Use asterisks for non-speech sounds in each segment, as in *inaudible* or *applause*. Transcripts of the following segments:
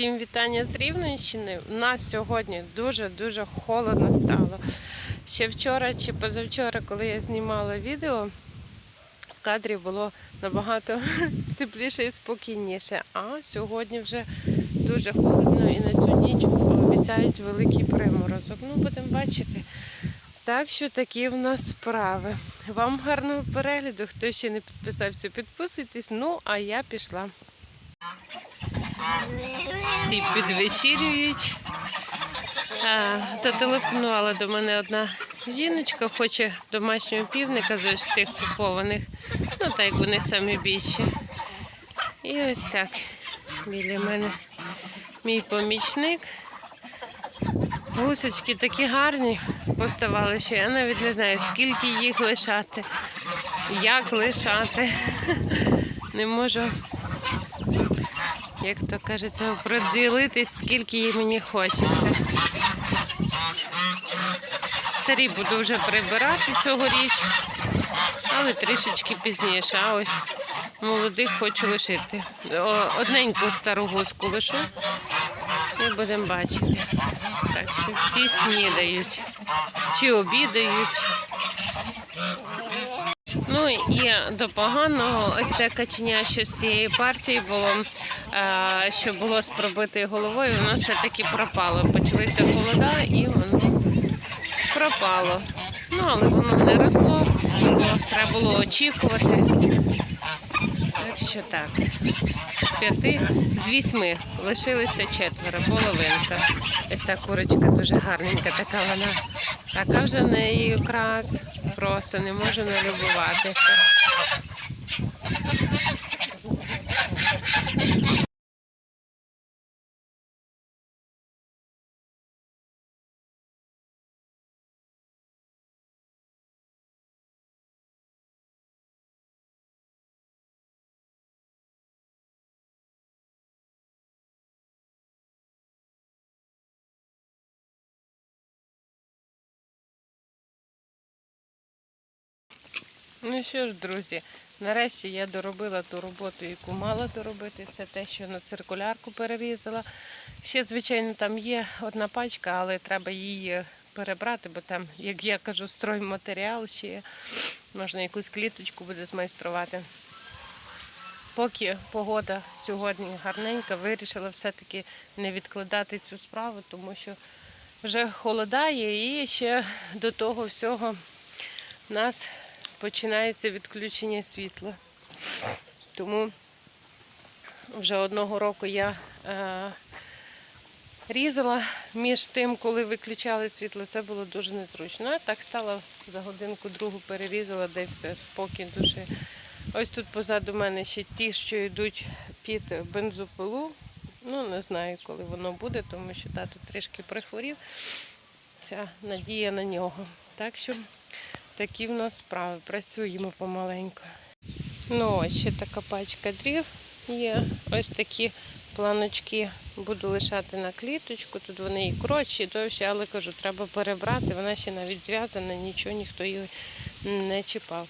Всім вітання з Рівненщини. У нас сьогодні дуже-дуже холодно стало. Ще вчора чи позавчора, коли я знімала відео, в кадрі було набагато *laughs* тепліше і спокійніше. А сьогодні вже дуже холодно і на цю ніч обіцяють великий приморозок. Ну, будемо бачити. Так що такі в нас справи. Вам гарного перегляду. Хто ще не підписався, підписуйтесь. Ну, а я пішла. Всі підвечірюють. Зателефонувала до мене одна жіночка, хоче домашнього півника з ось тих купованих. Ну, так як вони самі більші. І ось так. Біля мене мій помічник. Гусочки такі гарні поставали, що я навіть не знаю, скільки їх лишати, як лишати. *laughs* Не можу як то кажеться, приділитись, скільки їй мені хочеться. Старі буду вже прибирати цьогоріч, але трішечки пізніше. А ось молодих хочу лишити. Одненьку стару гуску лишу і будемо бачити. Так що всі снідають чи обідають. Ну і до поганого, ось те каченя, що з цієї партії було, що було з пробитою головою, воно все-таки пропало. Почалися холода і воно пропало. Ну, але воно не росло, бо треба було очікувати. Так що так. З п'яти, з вісьми лишилося четверо, половинка. Ось та курочка дуже гарненька, така вона. Така вже в неї окрас. Просто не можу налюбуватися. Ну що ж, друзі, нарешті я доробила ту роботу, яку мала доробити. Це те, що на циркулярку перерізала. Ще, звичайно, там є одна пачка, але треба її перебрати, бо там, як я кажу, стройматеріал ще. Можна якусь кліточку буде змайструвати. Поки погода сьогодні гарненька, вирішила все-таки не відкладати цю справу, тому що вже холодає і ще до того всього нас починається відключення світла. Тому вже одного року я е, різала між тим, коли виключали світло, це було дуже незручно. А так стала за годинку другу перерізала, де все, спокій душі. Ось тут позаду мене ще ті, що йдуть під бензопилу. Ну, не знаю, коли воно буде, тому що тато трішки прихворів. Ця надія на нього. Так що такі в нас справи. Працюємо помаленьку. Ну, ось ще така пачка дрів є. Ось такі планочки буду лишати на кліточку. Тут вони і коротші, і довші, але кажу, треба перебрати. Вона ще навіть зв'язана, нічого ніхто її не чіпав.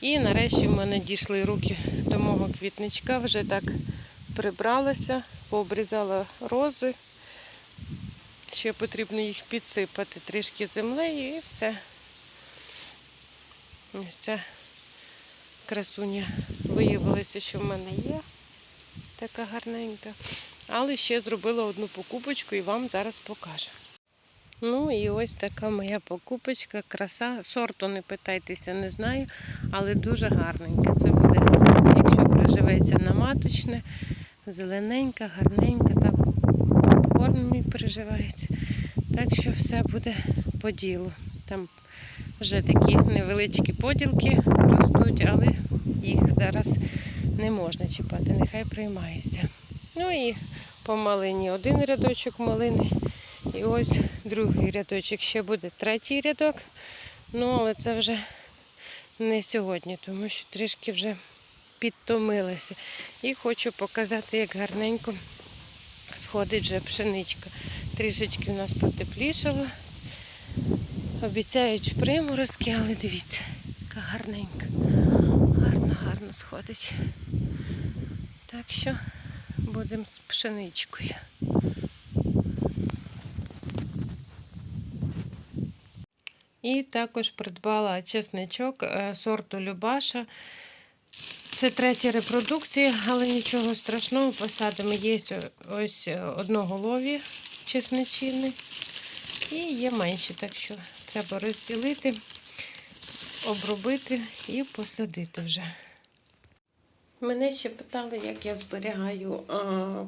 І нарешті в мене дійшли руки до мого квітничка. Вже так прибралася, пообрізала рози. Ще потрібно їх підсипати трішки землею і все. Ось ця красуня виявилося, що в мене є така гарненька. Але ще зробила одну покупочку і вам зараз покажу. Ну і ось така моя покупочка, краса. Сорту не питайтеся, не знаю, але дуже гарненька. Це буде, якщо приживеться на маточне, зелененька, гарненька, там попкорн мій переживається. Так що все буде по ділу. Там вже такі невеличкі поділки ростуть, але їх зараз не можна чіпати, нехай приймається. Ну і по малині один рядочок малини. І ось другий рядочок. Ще буде третій рядок. Ну, але це вже не сьогодні, тому що трішки вже підтомилася. І хочу показати, як гарненько сходить вже пшеничка. Трішечки у нас потеплішало. Обіцяють приморозки, але дивіться, яка гарненька. Гарно, гарно сходить. Так що Будемо з пшеничкою. І також придбала чесничок е, сорту Любаша. Це третя репродукція, але нічого страшного, посадимо. Є ось одноголові чесничини і є менші, так що треба розділити, обробити і посадити вже. Мене ще питали, як я зберігаю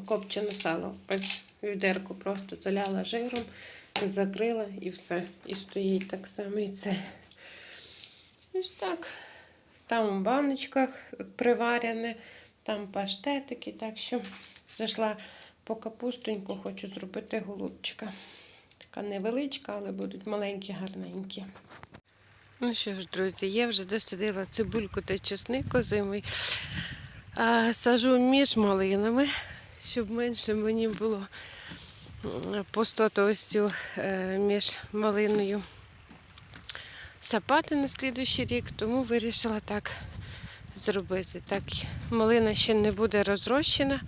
копчене сало. Ось відерку просто заляла жиром, закрила і все. І стоїть так само і це. Ось так. Там в баночках приварене, там паштетики, так що зайшла по капустоньку, хочу зробити голубчика. Така невеличка, але будуть маленькі, гарненькі. Ну що ж, друзі, я вже досадила цибульку та чесник озимий. Сажу між малинами, щоб менше мені було пустоту ось цю е, між малиною сапати на слідуючий рік, тому вирішила так зробити. Так, малина ще не буде розрощена.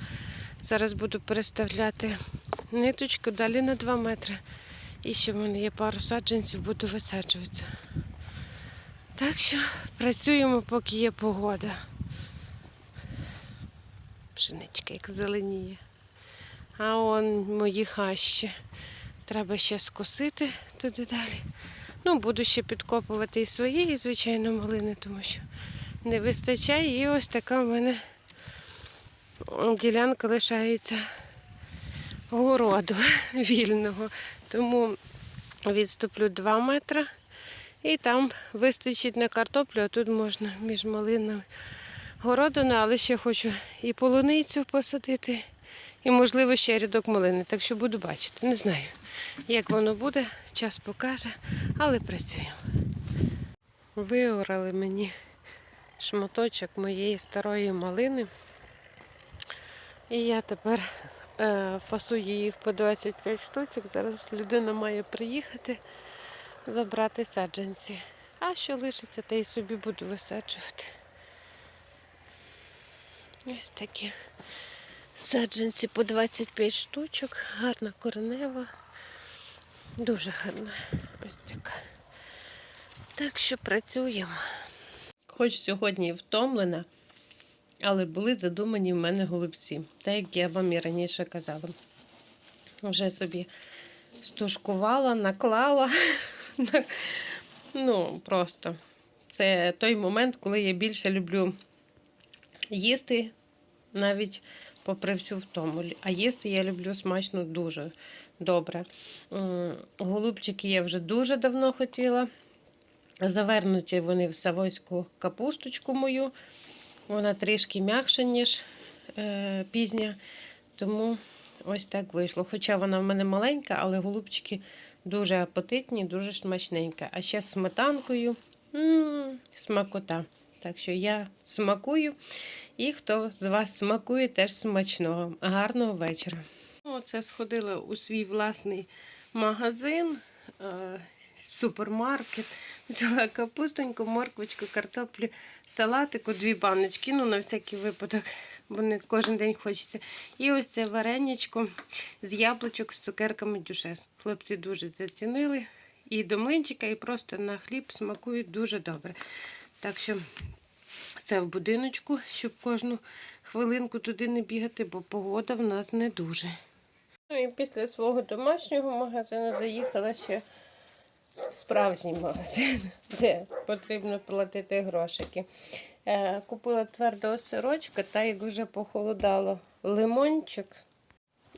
Зараз буду переставляти ниточку далі на 2 метри. І ще в мене є пару саджанців, буду висаджуватися. Так що працюємо, поки є погода. Пшеничка як зеленіє. А он мої хащі. Треба ще скосити туди далі. Ну, буду ще підкопувати і своєї, звичайно, малини, тому що не вистачає. І ось така в мене ділянка лишається городу вільного. Тому відступлю 2 метри. І там вистачить на картоплю, а тут можна між малинами городина, але ще хочу і полуницю посадити, і, можливо, ще рядок малини. Так що буду бачити. Не знаю, як воно буде, час покаже, але працюємо. Виорали мені шматочок моєї старої малини. І я тепер е, фасую їх по 25 штучок. Зараз людина має приїхати забрати саджанці. А що лишиться, те й собі буду висаджувати. Ось такі саджанці по 25 штучок. Гарна коренева. Дуже гарна. Ось така. Так що працюємо. Хоч сьогодні і втомлена, але були задумані в мене голубці. Так як я вам і раніше казала. Вже собі стушкувала, наклала. Ну, просто. Це той момент, коли я більше люблю їсти, навіть попри всю втому. А їсти я люблю смачно дуже добре. Голубчики я вже дуже давно хотіла. Завернуті вони в савойську капусточку мою. Вона трішки м'якша, ніж е, пізня. Тому ось так вийшло. Хоча вона в мене маленька, але голубчики дуже апетитні, дуже смачненька. А ще з сметанкою смакота. Так що я смакую. І хто з вас смакує, теж смачного. Гарного вечора. Оце сходила у свій власний магазин, е, супермаркет. Взяла капустоньку, морквочку, картоплю, салатику, дві баночки, ну на всякий випадок, бо не кожен день хочеться. І ось це вареничко з яблучок з цукерками дюшес. Хлопці дуже зацінили. І до млинчика, і просто на хліб смакують дуже добре. Так що це в будиночку, щоб кожну хвилинку туди не бігати, бо погода в нас не дуже. Ну і після свого домашнього магазину заїхала ще справжній магазин, *laughs* де потрібно платити грошики. Е, Купила твердого сирочка, та як вже похолодало лимончик.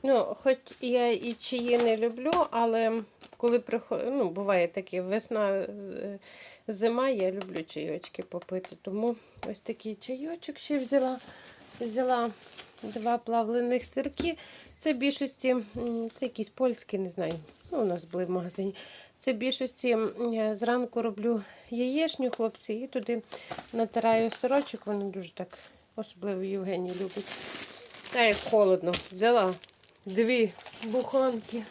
Ну, хоч я і чиї не люблю, але коли приходить, ну, буває таке весна, е, зима, я люблю чайочки попити. Тому ось такий чайочок ще взяла. Взяла два плавлених сирки. Це більшості, це якісь польські, не знаю. Ну, у нас були в магазині. Це більшості я зранку роблю яєчню, хлопці, і туди натираю сирочок. Вони дуже так, особливо Євгеній любить. А як холодно, взяла дві буханки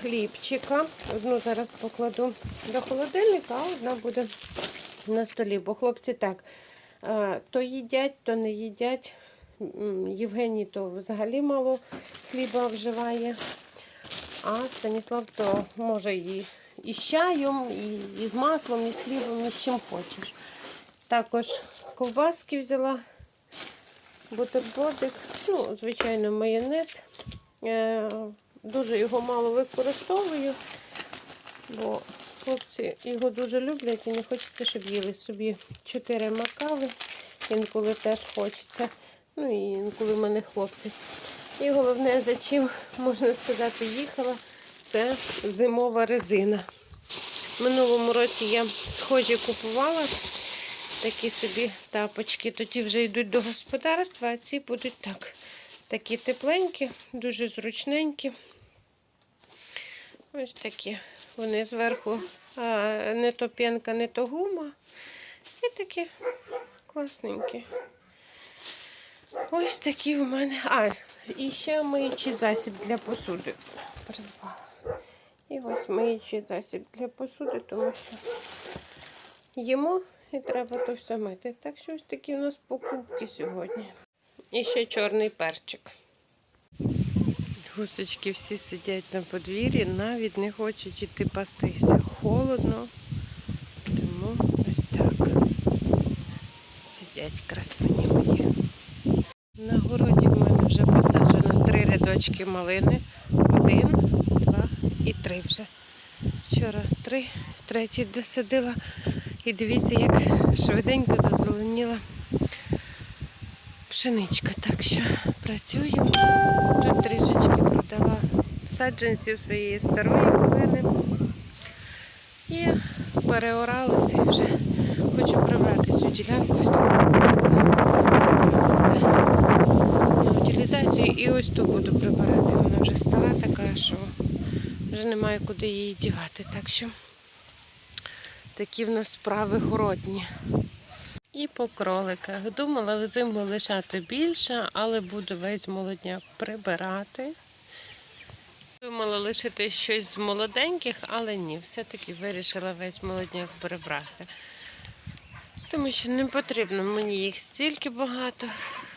хлібчика. Одну зараз покладу до холодильника, а одна буде на столі. Бо хлопці так, то їдять, то не їдять. Євгеній то взагалі мало хліба вживає. А Станіслав то може і, і з чаєм, і, і з маслом, і з хлібом, і з чим хочеш. Також ковбаски взяла, бутербродик, ну, звичайно, майонез. Е, дуже його мало використовую, бо хлопці його дуже люблять і не хочеться, щоб їли собі чотири макави. Інколи теж хочеться. Ну і інколи в мене хлопці. І головне, за чим, можна сказати, їхала, це зимова резина. Минулому році я схожі купувала такі собі тапочки. Тоді вже йдуть до господарства, а ці будуть так. Такі тепленькі, дуже зручненькі. Ось такі. Вони зверху а, не то п'янка, не то гума. І такі класненькі. Ось такі в мене. А, і ще миючий засіб для посуди придбала. І ось миючий засіб для посуди, тому що їмо і треба то все мити. Так що ось такі у нас покупки сьогодні. І ще чорний перчик. Гусочки всі сидять на подвір'ї, навіть не хочуть іти пастися. Холодно, тому ось так. Сидять красуні мої. На городі в мене вже посаджено три малини. Один, два і три вже. Вчора три, третій досадила. І дивіться, як швиденько зазеленіла пшеничка. Так що працюємо. Тут трішечки продала саджанців своєї старої малини. І переоралася і вже хочу прибрати цю ділянку. Ось там на утилізацію і буду прибирати. Вона вже стара така, що вже немає куди її дівати. Так що такі в нас справи городні. І по кроликах. Думала взиму лишати більше, але буду весь молодняк прибирати. Думала лишити щось з молоденьких, але ні, все-таки вирішила весь молодняк прибрати. Тому що не потрібно мені їх стільки багато,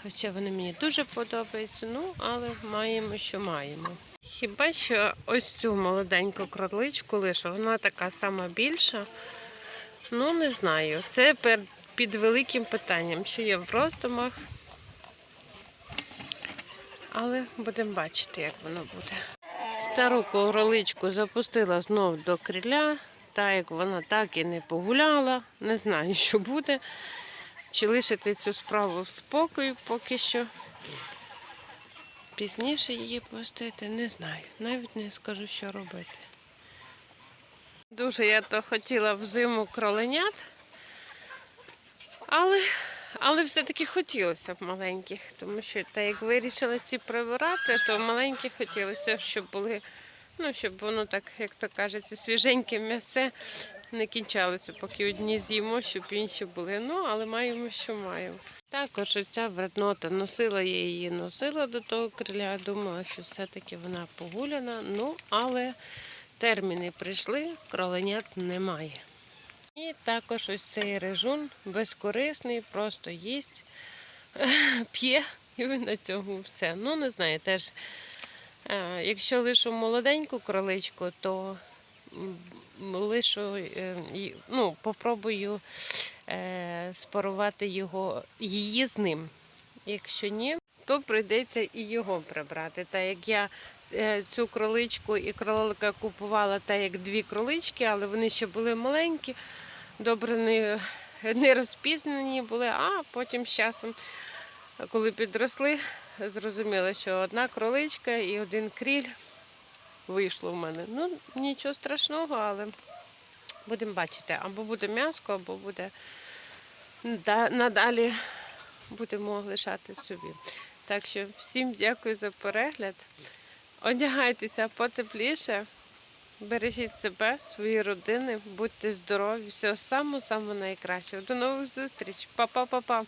хоча вони мені дуже подобаються, ну, але маємо, що маємо. Хіба що ось цю молоденьку кроличку лишу, вона така сама більша. Ну, не знаю. Це під великим питанням, що є в роздумах. Але будемо бачити, як воно буде. Стару кроличку запустила знов до криля, так як вона так і не погуляла. Не знаю, що буде. Чи лишити цю справу в спокою поки що. Пізніше її пустити, не знаю. Навіть не скажу, що робити. Дуже я то хотіла взиму кроленят, але, але все-таки хотілося б маленьких, тому що так як вирішила ці прибирати, то маленькі хотілося, щоб були, ну, щоб воно так, як то кажеться, свіженьке м'ясе не кінчалося, поки одні з'їмо, щоб інші були. Ну, але маємо, що маємо. Також ця вреднота носила я її, носила до того криля, думала, що все-таки вона погуляна, ну, але терміни прийшли, кроленят немає. І також ось цей режун безкорисний, просто їсть, *laughs* п'є і на цьому все. Ну, не знаю, теж, е, якщо лишу молоденьку кроличку, то лишу, е, ну, попробую е, спарувати його, її з ним. Якщо ні, то прийдеться і його прибрати. Та як я е, цю кроличку і кролика купувала та як дві кролички, але вони ще були маленькі, добре не, не розпізнані були, а потім з часом, коли підросли, зрозуміла, що одна кроличка і один кріль вийшло в мене. Ну, нічого страшного, але будемо бачити, або буде м'яско, або буде надалі будемо лишати собі. Так що всім дякую за перегляд. Одягайтеся потепліше, бережіть себе, свої родини, будьте здорові, всього самого самого найкращого. До нових зустріч. Па-па-па-па.